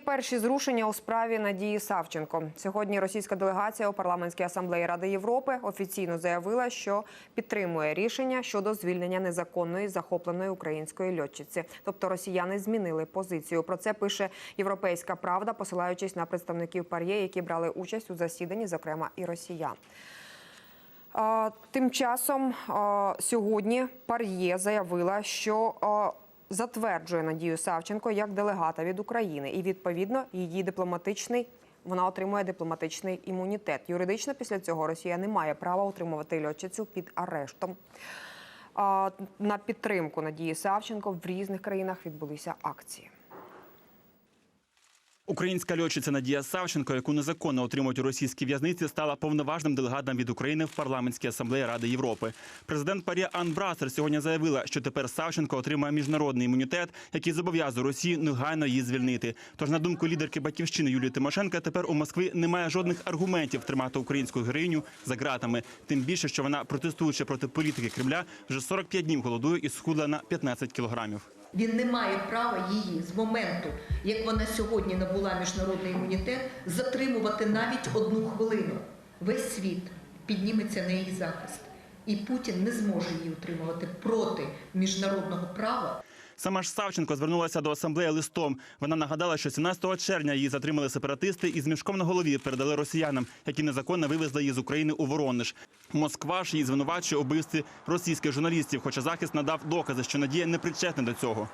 перші зрушення у справі Надії Савченко. Сьогодні російська делегація у парламентській асамблеї Ради Європи офіційно заявила, що підтримує рішення щодо звільнення незаконної захопленої української льотчиці. Тобто росіяни змінили позицію. Про це пише Європейська Правда, посилаючись на представників пар'є, які брали участь у засіданні, зокрема і росіян. Тим часом сьогодні Пар'є заявила, що затверджує Надію Савченко як делегата від України, і відповідно її дипломатичний. Вона отримує дипломатичний імунітет. Юридично після цього Росія не має права отримувати льотчицю під арештом. На підтримку Надії Савченко в різних країнах відбулися акції. Українська льотчиця Надія Савченко, яку незаконно отримують у російській в'язниці, стала повноважним делегатом від України в парламентській асамблеї Ради Європи. Президент Парі Ан Брасер сьогодні заявила, що тепер Савченко отримає міжнародний імунітет, який зобов'язує Росію негайно її звільнити. Тож, на думку лідерки батьківщини Юлії Тимошенка, тепер у Москві немає жодних аргументів тримати українську героїню за ґратами. Тим більше, що вона протестуючи проти політики Кремля, вже 45 днів голодує і схудла на 15 кілограмів. Він не має права її з моменту, як вона сьогодні набула міжнародний імунітет, затримувати навіть одну хвилину. Весь світ підніметься на її захист, і Путін не зможе її утримувати проти міжнародного права. Сама ж Савченко звернулася до асамблеї листом. Вона нагадала, що 17 червня її затримали сепаратисти і з мішком на голові передали росіянам, які незаконно вивезли її з України у Воронеж. Москва ж її звинувачує у вбивстві російських журналістів, хоча захист надав докази, що Надія не причетна до цього.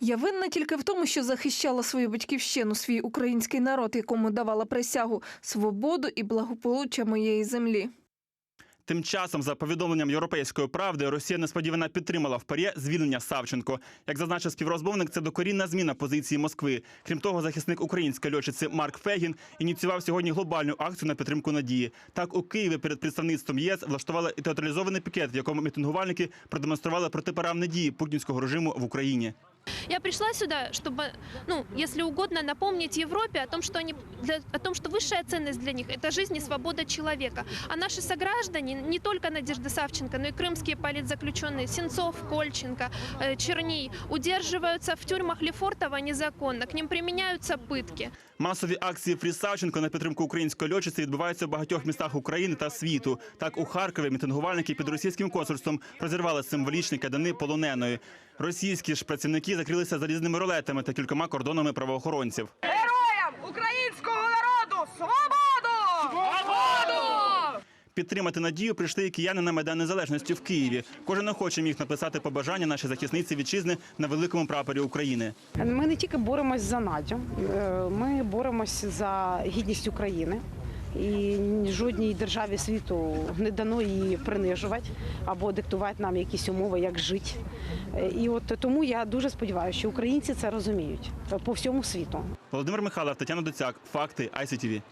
Я винна тільки в тому, що захищала свою батьківщину, свій український народ, якому давала присягу свободу і благополуччя моєї землі. Тим часом, за повідомленням європейської правди, Росія несподівано підтримала в парі звільнення Савченко. Як зазначив співрозмовник, це докорінна зміна позиції Москви. Крім того, захисник української льотчиці Марк Фегін ініціював сьогодні глобальну акцію на підтримку надії. Так у Києві перед представництвом ЄС влаштували і театралізований пікет, в якому мітингувальники продемонстрували протиправні дії путінського режиму в Україні. Я пришла сюда, чтобы, ну, если угодно, напомнить Европе о том, что они, для- о том, что высшая ценность для них – это жизнь и свобода человека. А наши сограждане, не только Надежда Савченко, но и крымские политзаключенные Сенцов, Кольченко, э, Черней, удерживаются в тюрьмах Лефортово незаконно, к ним применяются пытки. Масові акції Фрі Савченко на підтримку української льотчиці відбуваються в багатьох містах України та світу. Так у Харкові мітингувальники під російським консульством розірвали символічні кадани полоненої. Російські ж працівники закрилися залізними ролетами та кількома кордонами правоохоронців. Героям українського народу свободу! Свободу! Підтримати надію прийшли і кияни на Майдан Незалежності в Києві. Кожен охоче міг написати побажання нашій захисниці вітчизни на великому прапорі України. Ми не тільки боремось за Надю, е, ми боремось за гідність України. І жодній державі світу не дано її принижувати або диктувати нам якісь умови, як жити. Е, І от тому я дуже сподіваюся, що українці це розуміють по всьому світу. Володимир Михайлов, Тетяна Доцяк. Факти ICTV.